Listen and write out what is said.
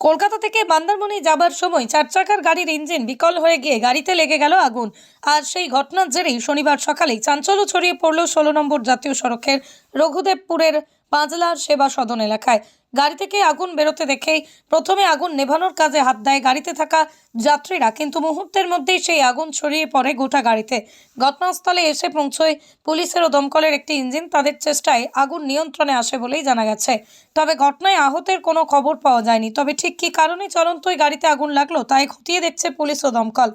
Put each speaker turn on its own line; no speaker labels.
কলকাতা থেকে বান্দারমণি যাবার সময় চার চাকার গাড়ির ইঞ্জিন বিকল হয়ে গিয়ে গাড়িতে লেগে গেল আগুন। আর সেই ঘটনার জেরেই শনিবার সকালেই চাঞ্চল্য ছড়িয়ে পড়ল ষোলো নম্বর জাতীয় সড়কের রঘুদেবপুরের পাঁচলার সেবা সদন এলাকায়। গাড়ি থেকে আগুন বেরোতে দেখেই প্রথমে আগুন নেভানোর কাজে হাত দেয় গাড়িতে থাকা যাত্রীরা, কিন্তু মুহূর্তের মধ্যেই সেই আগুন ছড়িয়ে পড়ে গোটা গাড়িতে। ঘটনাস্থলে এসে পৌঁছয় পুলিশের ও দমকলের একটি ইঞ্জিন। তাদের চেষ্টায় আগুন নিয়ন্ত্রণে আসে বলেই জানা গেছে। তবে ঘটনায় আহতের কোনো খবর পাওয়া যায়নি। তবে ঠিক কী কারণে চলন্ত ওই গাড়িতে আগুন লাগল তাই খতিয়ে দেখছে পুলিশ ও দমকল।